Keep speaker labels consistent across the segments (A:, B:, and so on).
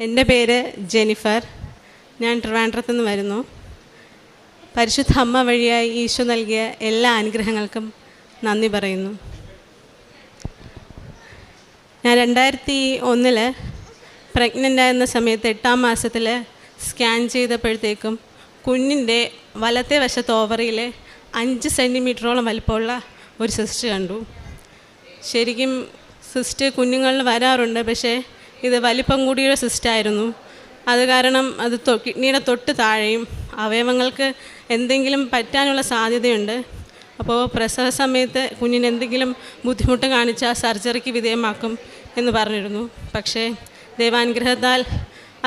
A: എന്റെ പേര് ജെനിഫർ. ഞാൻ ട്രിവാൻഡ്രത്തു നിന്ന് വരുന്നു. പരിശുദ്ധ അമ്മ വഴിയായി ഈശോ നൽകിയ എല്ലാ അനുഗ്രഹങ്ങൾക്കും നന്ദി പറയുന്നു. ഞാൻ രണ്ടായിരത്തി ഒന്നിൽ പ്രഗ്നന്റ് ആയിരുന്ന സമയത്ത് എട്ടാം മാസത്തിൽ സ്കാൻ ചെയ്തപ്പോഴത്തേക്കും കുഞ്ഞിന്റെ വലത്തെ വശത്ത് ഓവറിയിൽ അഞ്ച് സെന്റിമീറ്ററോളം വലിപ്പമുള്ള ഒരു സിസ്റ്റ് കണ്ടു. ശരിക്കും സിസ്റ്റ് കുഞ്ഞുങ്ങളിൽ വരാറുണ്ട് പക്ഷേ ഇത് വലിപ്പം കൂടിയ സിസ്റ്റായിരുന്നു. അത് കാരണം അത് കിഡ്നിയുടെ തൊട്ട് താഴെയും അവയവങ്ങൾക്ക് എന്തെങ്കിലും പറ്റാനുള്ള സാധ്യതയുണ്ട്. അപ്പോൾ പ്രസവ സമയത്ത് കുഞ്ഞിന് എന്തെങ്കിലും ബുദ്ധിമുട്ട് കാണിച്ചാൽ സർജറിക്ക് വിധേയമാക്കും എന്ന് പറഞ്ഞിരുന്നു. പക്ഷേ ദൈവാനുഗ്രഹത്താൽ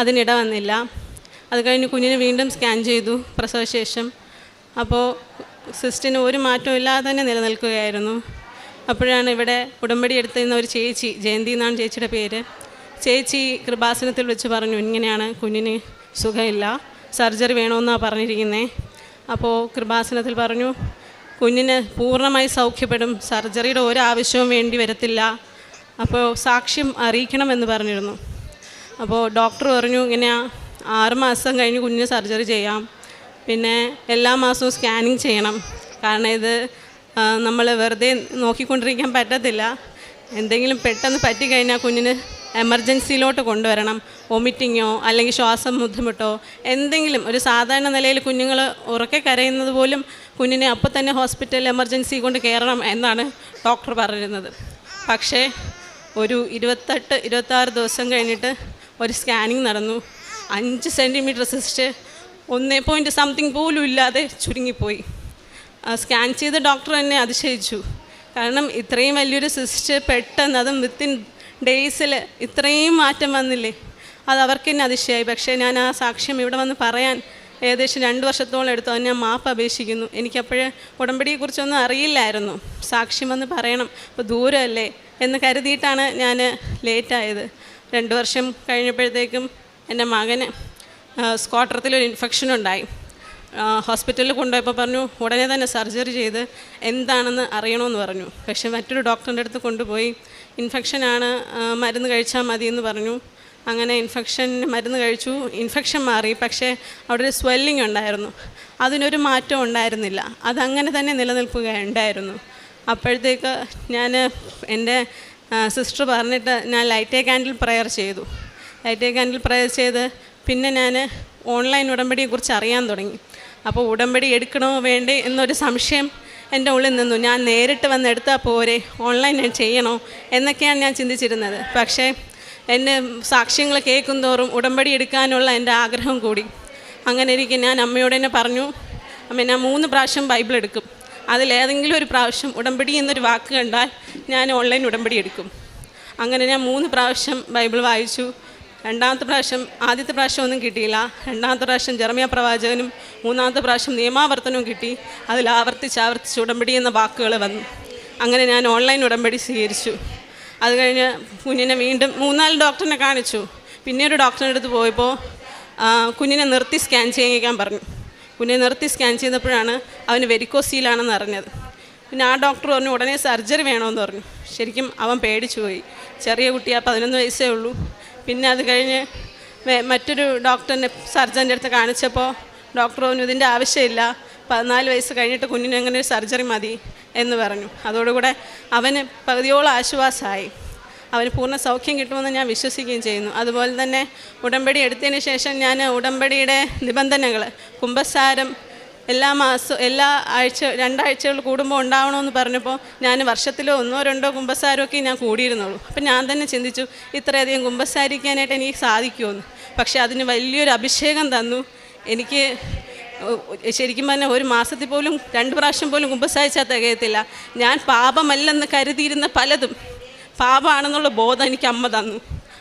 A: അതിനിട വന്നില്ല. അത് കഴിഞ്ഞ് കുഞ്ഞിനെ വീണ്ടും സ്കാൻ ചെയ്തു പ്രസവശേഷം. അപ്പോൾ സിസ്റ്റിന് ഒരു മാറ്റവും ഇല്ലാതെ തന്നെ നിലനിൽക്കുകയായിരുന്നു. അപ്പോഴാണ് ഇവിടെ ഉടമ്പടി എടുത്തിരുന്ന ഒരു ചേച്ചി ജയന്തി എന്നാണ് ചേച്ചിയുടെ പേര്. ചേച്ചി കൃപാസനത്തിൽ വെച്ച് പറഞ്ഞു ഇങ്ങനെയാണ് കുഞ്ഞിന് സുഖമില്ല സർജറി വേണമെന്നാണ് പറഞ്ഞിരിക്കുന്നത് അപ്പോൾ കൃപാസനത്തിൽ പറഞ്ഞു കുഞ്ഞിന് പൂർണമായി സൗഖ്യപ്പെടും സർജറിയുടെ ഒരു ആവശ്യവും വേണ്ടി വരത്തില്ല. അപ്പോൾ സാക്ഷ്യം അറിയിക്കണമെന്ന് പറഞ്ഞിരുന്നു. അപ്പോൾ ഡോക്ടർ പറഞ്ഞു ഇങ്ങനെ ആറുമാസം കഴിഞ്ഞ് കുഞ്ഞിന് സർജറി ചെയ്യാം പിന്നെ എല്ലാ മാസവും സ്കാനിങ് ചെയ്യണം. കാരണം ഇത് നമ്മൾ വെറുതെ നോക്കിക്കൊണ്ടിരിക്കാൻ പറ്റത്തില്ല. എന്തെങ്കിലും പെട്ടെന്ന് പറ്റിക്കഴിഞ്ഞാൽ കുഞ്ഞിന് എമർജൻസിയിലോട്ട് കൊണ്ടുവരണം. വൊമിറ്റിങ്ങോ അല്ലെങ്കിൽ ശ്വാസം ബുദ്ധിമുട്ടോ എന്തെങ്കിലും ഒരു സാധാരണ നിലയിൽ കുഞ്ഞുങ്ങൾ ഉറക്കെ കരയുന്നത് പോലും കുഞ്ഞിനെ അപ്പോൾ തന്നെ ഹോസ്പിറ്റൽ എമർജൻസി കൊണ്ട് കയറണം എന്നാണ് ഡോക്ടർ പറഞ്ഞിരുന്നത്. പക്ഷേ ഒരു ഇരുപത്തെട്ട് ഇരുപത്താറ് ദിവസം കഴിഞ്ഞിട്ട് ഒരു സ്കാനിങ് നടന്നു. അഞ്ച് സെന്റിമീറ്റർ സിസ്റ്റ് ഒന്നേ പോയിന്റ് സംതിങ് പോലും ഇല്ലാതെ ചുരുങ്ങിപ്പോയി. സ്കാൻ ചെയ്ത ഡോക്ടർ എന്നെ അതിശയിച്ചു. കാരണം ഇത്രയും വലിയൊരു സിസ്റ്റ് പെട്ടെന്ന് അതും വിത്തിൻ ഡേയ്സിൽ ഇത്രയും മാറ്റം വന്നില്ലേ? അത് അവർക്ക് തന്നെ അതിശയായി പക്ഷേ ഞാൻ ആ സാക്ഷ്യം ഇവിടെ വന്ന് പറയാൻ ഏകദേശം രണ്ട് വർഷത്തോളം എടുത്തു. അത് ഞാൻ മാപ്പ് അപേക്ഷിക്കുന്നു. എനിക്കപ്പോഴേ ഉടമ്പടിയെക്കുറിച്ചൊന്നും അറിയില്ലായിരുന്നു. സാക്ഷ്യം വന്ന് പറയണം. അപ്പോൾ ദൂരമല്ലേ എന്ന് കരുതിയിട്ടാണ് ഞാൻ ലേറ്റായത്. രണ്ട് വർഷം കഴിഞ്ഞപ്പോഴത്തേക്കും എന്റെ മകന് സ്കോട്ടറത്തിലൊരു ഇൻഫെക്ഷൻ ഉണ്ടായി. ഹോസ്പിറ്റലിൽ കൊണ്ടുപോയപ്പോൾ പറഞ്ഞു ഉടനെ തന്നെ സർജറി ചെയ്ത് എന്താണെന്ന് അറിയണമെന്ന് പറഞ്ഞു. പക്ഷേ മറ്റൊരു ഡോക്ടറിന്റെ അടുത്ത് കൊണ്ടുപോയി. ഇൻഫെക്ഷനാണ് മരുന്ന് കഴിച്ചാൽ മതി എന്ന് പറഞ്ഞു. അങ്ങനെ ഇൻഫെക്ഷൻ മരുന്ന് കഴിച്ചു. ഇൻഫെക്ഷൻ മാറി പക്ഷേ അവിടെ ഒരു സ്വെല്ലിംഗ് ഉണ്ടായിരുന്നു. അതിനൊരു മാറ്റം ഉണ്ടായിരുന്നില്ല. അതങ്ങനെ തന്നെ നിലനിൽക്കുകയുണ്ടായിരുന്നു. അപ്പോഴത്തേക്ക് ഞാൻ എന്റെ സിസ്റ്റർ പറഞ്ഞിട്ട് ഞാൻ ലൈറ്റ് ക്യാൻഡിൽ പ്രയർ ചെയ്തു. ലൈറ്റ് ക്യാൻഡിൽ പ്രയർ ചെയ്ത് പിന്നെ ഞാൻ ഓൺലൈൻ ഉടമ്പടിയെക്കുറിച്ച് അറിയാൻ തുടങ്ങി. അപ്പോൾ ഉടമ്പടി എടുക്കണോ വേണ്ടേ എന്നൊരു സംശയം എന്റെ ഉള്ളിൽ നിന്നു. ഞാൻ നേരിട്ട് വന്ന് എടുത്താൽ പോരെ ഓൺലൈൻ ഞാൻ ചെയ്യണോ എന്നൊക്കെയാണ് ഞാൻ ചിന്തിച്ചിരുന്നത്. പക്ഷേ എന്റെ സാക്ഷ്യങ്ങൾ കേൾക്കും തോറും ഉടമ്പടി എടുക്കാനുള്ള എന്റെ ആഗ്രഹം കൂടി. അങ്ങനെ ഇരിക്കും ഞാൻ അമ്മയോട് തന്നെ പറഞ്ഞു അമ്മ ഞാൻ മൂന്ന് പ്രാവശ്യം ബൈബിൾ എടുക്കും. അതിലേതെങ്കിലും ഒരു പ്രാവശ്യം ഉടമ്പടി എന്നൊരു വാക്ക് കണ്ടാൽ ഞാൻ ഓൺലൈൻ ഉടമ്പടി എടുക്കും. അങ്ങനെ ഞാൻ മൂന്ന് പ്രാവശ്യം ബൈബിൾ വായിച്ചു. രണ്ടാമത്തെ പ്രാവശ്യം ആദ്യത്തെ പ്രാവശ്യം ഒന്നും കിട്ടിയില്ല. രണ്ടാമത്തെ പ്രാവശ്യം ജർമ്മിയ പ്രവാചകനും മൂന്നാമത്തെ പ്രാവശ്യം നിയമാവർത്തനവും കിട്ടി. അതിൽ ആവർത്തിച്ച് ആവർത്തിച്ച് ഉടമ്പടി എന്ന വാക്കുകൾ വന്നു. അങ്ങനെ ഞാൻ ഓൺലൈൻ ഉടമ്പടി സ്വീകരിച്ചു. അത് കഴിഞ്ഞ് കുഞ്ഞിനെ വീണ്ടും മൂന്നാൽ ഡോക്ടറിനെ കാണിച്ചു. പിന്നെ ഒരു ഡോക്ടറിന്റെ അടുത്ത് പോയപ്പോൾ കുഞ്ഞിനെ നിർത്തി സ്കാൻ ചെയ്യിക്കാൻ പറഞ്ഞു. കുഞ്ഞിനെ നിർത്തി സ്കാൻ ചെയ്തപ്പോഴാണ് അവന് വെരിക്കോസീലാണെന്ന് അറിഞ്ഞത്. പിന്നെ ആ ഡോക്ടർ പറഞ്ഞു ഉടനെ സർജറി വേണമെന്ന് പറഞ്ഞു. ശരിക്കും അവൻ പേടിച്ചു പോയി. ചെറിയ കുട്ടിയാണ് പതിനൊന്ന് വയസ്സേ ഉള്ളൂ. പിന്നെ അത് കഴിഞ്ഞ് മറ്റൊരു ഡോക്ടറിനെ സർജന്റെ അടുത്ത് കാണിച്ചപ്പോൾ ഡോക്ടർ പറഞ്ഞു ഇതിന്റെ ആവശ്യമില്ല. പതിനാല് വയസ്സ് കഴിഞ്ഞിട്ട് കുഞ്ഞിന് അങ്ങനെ ഒരു സർജറി മതി? എന്ന് പറഞ്ഞു. അതോടുകൂടെ അവന് പകുതിയോളം ആശ്വാസമായി. അവന് പൂർണ സൗഖ്യം കിട്ടുമെന്ന് ഞാൻ വിശ്വസിക്കുകയും ചെയ്യുന്നു. അതുപോലെ തന്നെ ഉടമ്പടി എടുത്തതിന് ശേഷം ഞാൻ ഉടമ്പടിയുടെ നിബന്ധനകൾ കുംഭസാരം എല്ലാ മാസവും എല്ലാ ആഴ്ച രണ്ടാഴ്ചകൾ കൂടുമ്പോൾ ഉണ്ടാവണമെന്ന് പറഞ്ഞപ്പോൾ ഞാൻ വർഷത്തിലോ ഒന്നോ രണ്ടോ കുമ്പസാരമൊക്കെ ഞാൻ കൂടിയിരുന്നുള്ളൂ. അപ്പം ഞാൻ തന്നെ ചിന്തിച്ചു ഇത്രയധികം കുമ്പസാരിക്കാനായിട്ട് എനിക്ക് സാധിക്കുമെന്ന്. പക്ഷെ അതിന് വലിയൊരു അഭിഷേകം തന്നു. എനിക്ക് ശരിക്കും പറഞ്ഞാൽ ഒരു മാസത്തിൽ പോലും രണ്ട് പ്രാവശ്യം പോലും കുമ്പസാരിച്ചാൽ തികയത്തില്ല. ഞാൻ പാപമല്ലെന്ന് കരുതിയിരുന്ന പലതും പാപമാണെന്നുള്ള ബോധം എനിക്ക് അമ്മ തന്നു.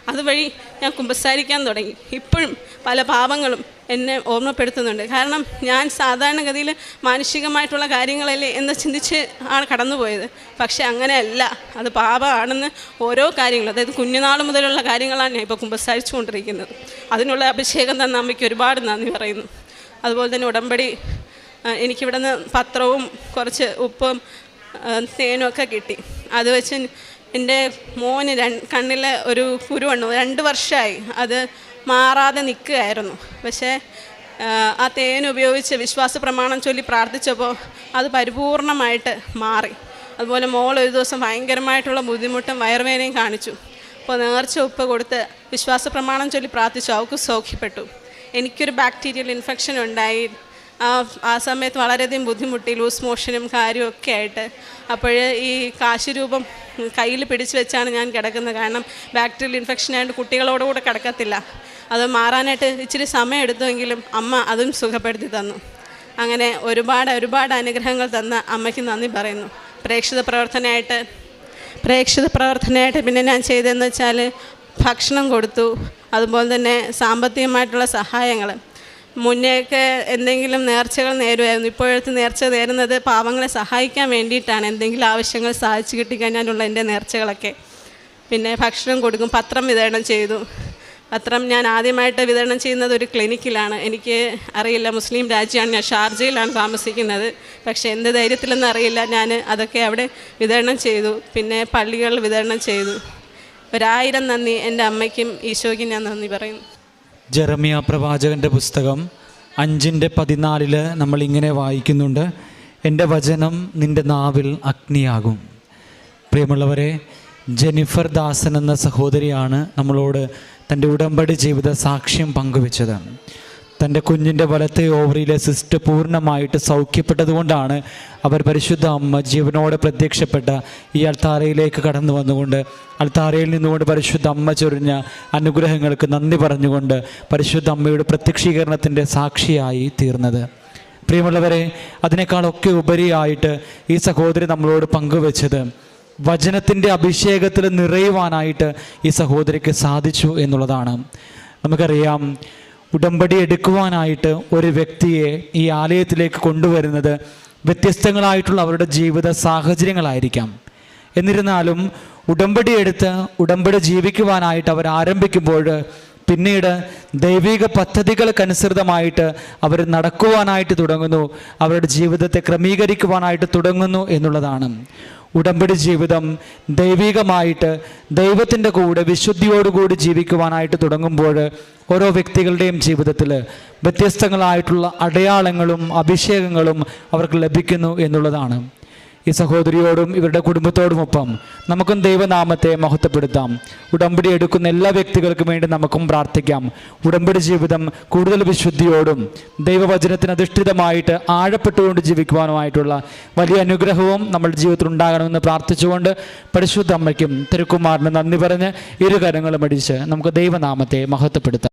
A: അതുവഴി ഞാൻ കുമ്പസാരിക്കാൻ തുടങ്ങി. ഇപ്പോഴും പല പാപങ്ങളും എന്നെ ഓർമ്മപ്പെടുത്തുന്നുണ്ട്. കാരണം ഞാൻ സാധാരണഗതിയിൽ മാനുഷികമായിട്ടുള്ള കാര്യങ്ങളല്ലേ എന്ന് ചിന്തിച്ച് ആണ് കടന്നുപോയത്. പക്ഷേ അങ്ങനെയല്ല. അത് പാപമാണെന്ന് ഓരോ കാര്യങ്ങളും അതായത് കുഞ്ഞുനാൾ മുതലുള്ള കാര്യങ്ങളാണ് ഞാൻ ഇപ്പോൾ കുമ്പസാരിച്ചു കൊണ്ടിരിക്കുന്നത്. അതിനുള്ള അഭിഷേകം തന്ന അമ്മയ്ക്ക് ഒരുപാട് നന്ദി പറയുന്നു. അതുപോലെ തന്നെ ഉടമ്പടി എനിക്കിവിടെ നിന്ന് പത്രവും കുറച്ച് ഉപ്പും തേനും ഒക്കെ കിട്ടി. അത് വെച്ച് എന്റെ മോന് കണ്ണിൽ ഒരു കുരു വന്നു രണ്ട് വർഷമായി അത് മാറാതെ നിൽക്കുകയായിരുന്നു. പക്ഷേ ആ തേൻ ഉപയോഗിച്ച് വിശ്വാസ പ്രമാണം ചൊല്ലി പ്രാർത്ഥിച്ചപ്പോൾ അത് പരിപൂർണമായിട്ട് മാറി. അതുപോലെ മോൾ ഒരു ദിവസം ഭയങ്കരമായിട്ടുള്ള ബുദ്ധിമുട്ടും വയറുവേനയും കാണിച്ചു. അപ്പോൾ നേർച്ച ഉപ്പ് കൊടുത്ത് വിശ്വാസ പ്രമാണം ചൊല്ലി പ്രാർത്ഥിച്ചു. അവൾക്ക് സൗഖ്യപ്പെട്ടു. എനിക്കൊരു ബാക്ടീരിയൽ ഇൻഫെക്ഷൻ ഉണ്ടായി. ആ സമയത്ത് വളരെയധികം ബുദ്ധിമുട്ടി ലൂസ് മോഷനും കാര്യമൊക്കെ ആയിട്ട്. അപ്പോൾ ഈ കാശുരൂപം കയ്യിൽ പിടിച്ചു വെച്ചാണ് ഞാൻ കിടക്കുന്നത്. കാരണം ബാക്ടീരിയൽ ഇൻഫെക്ഷൻ ആയതുകൊണ്ട് കുട്ടികളോടുകൂടെ കിടക്കത്തില്ല. അത് മാറാനായിട്ട് ഇച്ചിരി സമയം എടുത്തുവെങ്കിലും അമ്മ അതും സുഖപ്പെടുത്തി തന്നു. അങ്ങനെ ഒരുപാട് ഒരുപാട് അനുഗ്രഹങ്ങൾ തന്ന അമ്മയ്ക്ക് നന്ദി പറയുന്നു. പ്രേക്ഷിത പ്രവർത്തനമായിട്ട് പ്രേക്ഷിത പ്രവർത്തനമായിട്ട് പിന്നെ ഞാൻ ചെയ്തതെന്ന് വെച്ചാൽ ഭക്ഷണം കൊടുത്തു. അതുപോലെ തന്നെ സാമ്പത്തികമായിട്ടുള്ള സഹായങ്ങൾ മുന്നേയൊക്കെ എന്തെങ്കിലും നേർച്ചകൾ നേരുമായിരുന്നു. ഇപ്പോഴത്തെ നേർച്ച നേരുന്നത് പാവങ്ങളെ സഹായിക്കാൻ വേണ്ടിയിട്ടാണ്. എന്തെങ്കിലും ആവശ്യങ്ങൾ സാധിച്ചു കിട്ടിക്കഴിഞ്ഞാലുള്ള എന്റെ നേർച്ചകളൊക്കെ. പിന്നെ ഭക്ഷണം കൊടുക്കും പത്രം വിതരണം ചെയ്തു. പത്രം ഞാൻ ആദ്യമായിട്ട് വിതരണം ചെയ്യുന്നത് ഒരു ക്ലിനിക്കിലാണ്. എനിക്ക് അറിയില്ല മുസ്ലിം രാജ്യമാണ്. ഞാൻ ഷാർജയിലാണ് താമസിക്കുന്നത്. പക്ഷേ എന്ത് ധൈര്യത്തിലെന്ന് അറിയില്ല. ഞാൻ അതൊക്കെ അവിടെ വിതരണം ചെയ്തു. പിന്നെ പള്ളികളിൽ വിതരണം ചെയ്തു. ഒരായിരം നന്ദി എന്റെ അമ്മയ്ക്കും ഈശോയ്ക്കും ഞാൻ നന്ദി പറയുന്നു.
B: ജെറമിയ പ്രവാചകന്റെ പുസ്തകം അഞ്ചിന്റെ പതിനാലിൽ നമ്മൾ ഇങ്ങനെ വായിക്കുന്നുണ്ട്. എന്റെ വചനം നിന്റെ നാവിൽ അഗ്നിയാകും. പ്രിയമുള്ളവരെ ജെനിഫർ ദാസൻ എന്ന സഹോദരിയാണ് നമ്മളോട് തന്റെ ഉടമ്പടി ജീവിത സാക്ഷ്യം പങ്കുവെച്ചത്. തന്റെ കുഞ്ഞിന്റെ വലത്തെ ഓവറിയിലെ സിസ്റ്റ് പൂർണമായിട്ട് സൗഖ്യപ്പെട്ടതുകൊണ്ടാണ് അവർ പരിശുദ്ധ അമ്മ ജീവനോടെ പ്രത്യക്ഷപ്പെട്ട ഈ അൾത്താരയിലേക്ക് കടന്നു വന്നുകൊണ്ട് അൾത്താരയിൽ നിന്നുകൊണ്ട് പരിശുദ്ധ അമ്മ ചൊരിഞ്ഞ അനുഗ്രഹങ്ങൾക്ക് നന്ദി പറഞ്ഞുകൊണ്ട് പരിശുദ്ധ അമ്മയുടെ പ്രത്യക്ഷീകരണത്തിന്റെ സാക്ഷിയായി തീർന്നത്. പ്രിയമുള്ളവരെ അതിനേക്കാളൊക്കെ ഉപരിയായിട്ട് ഈ സഹോദരി നമ്മളോട് പങ്കുവെച്ചത് വചനത്തിന്റെ അഭിഷേകത്തിൽ നിറയുവാനായിട്ട് ഈ സഹോദരിക്ക് സാധിച്ചു എന്നുള്ളതാണ്. നമുക്കറിയാം ഉടമ്പടി എടുക്കുവാനായിട്ട് ഒരു വ്യക്തിയെ ഈ ആലയത്തിലേക്ക് കൊണ്ടുവരുന്നത് വ്യത്യസ്തങ്ങളായിട്ടുള്ള അവരുടെ ജീവിത സാഹചര്യങ്ങളായിരിക്കാം. എന്നിരുന്നാലും ഉടമ്പടി എടുത്ത് ഉടമ്പടി ജീവിക്കുവാനായിട്ട് അവർ ആരംഭിക്കുമ്പോൾ പിന്നീട് ദൈവിക പദ്ധതികൾക്കനുസൃതമായിട്ട് അവർ നടക്കുവാനായിട്ട് തുടങ്ങുന്നു. അവരുടെ ജീവിതത്തെ ക്രമീകരിക്കുവാനായിട്ട് തുടങ്ങുന്നു എന്നുള്ളതാണ്. ഉടമ്പടി ജീവിതം ദൈവികമായിട്ട് ദൈവത്തിന്റെ കൂടെ വിശുദ്ധിയോടുകൂടി ജീവിക്കുവാനായിട്ട് തുടങ്ങുമ്പോൾ ഓരോ വ്യക്തികളുടെയും ജീവിതത്തിൽ വ്യത്യസ്തങ്ങളായിട്ടുള്ള അടയാളങ്ങളും അഭിഷേകങ്ങളും അവർക്ക് ലഭിക്കുന്നു എന്നുള്ളതാണ്. ഈ സഹോദരിയോടും ഇവരുടെ കുടുംബത്തോടുമൊപ്പം നമുക്കും ദൈവനാമത്തെ മഹത്വപ്പെടുത്താം. ഉടമ്പടി എടുക്കുന്ന എല്ലാ വ്യക്തികൾക്കും വേണ്ടി നമുക്കും പ്രാർത്ഥിക്കാം. ഉടമ്പടി ജീവിതം കൂടുതൽ വിശുദ്ധിയോടും ദൈവവചനത്തിന് അധിഷ്ഠിതമായിട്ട് ആഴപ്പെട്ടുകൊണ്ട് ജീവിക്കുവാനുമായിട്ടുള്ള വലിയ അനുഗ്രഹവും നമ്മുടെ ജീവിതത്തിൽ ഉണ്ടാകണമെന്ന് പ്രാർത്ഥിച്ചുകൊണ്ട് പരിശുദ്ധ അമ്മയ്ക്കും തിരുക്കുമാറിന് നന്ദി പറഞ്ഞ് ഇരു കരങ്ങളും അടിച്ച് നമുക്ക് ദൈവനാമത്തെ മഹത്വപ്പെടുത്താം.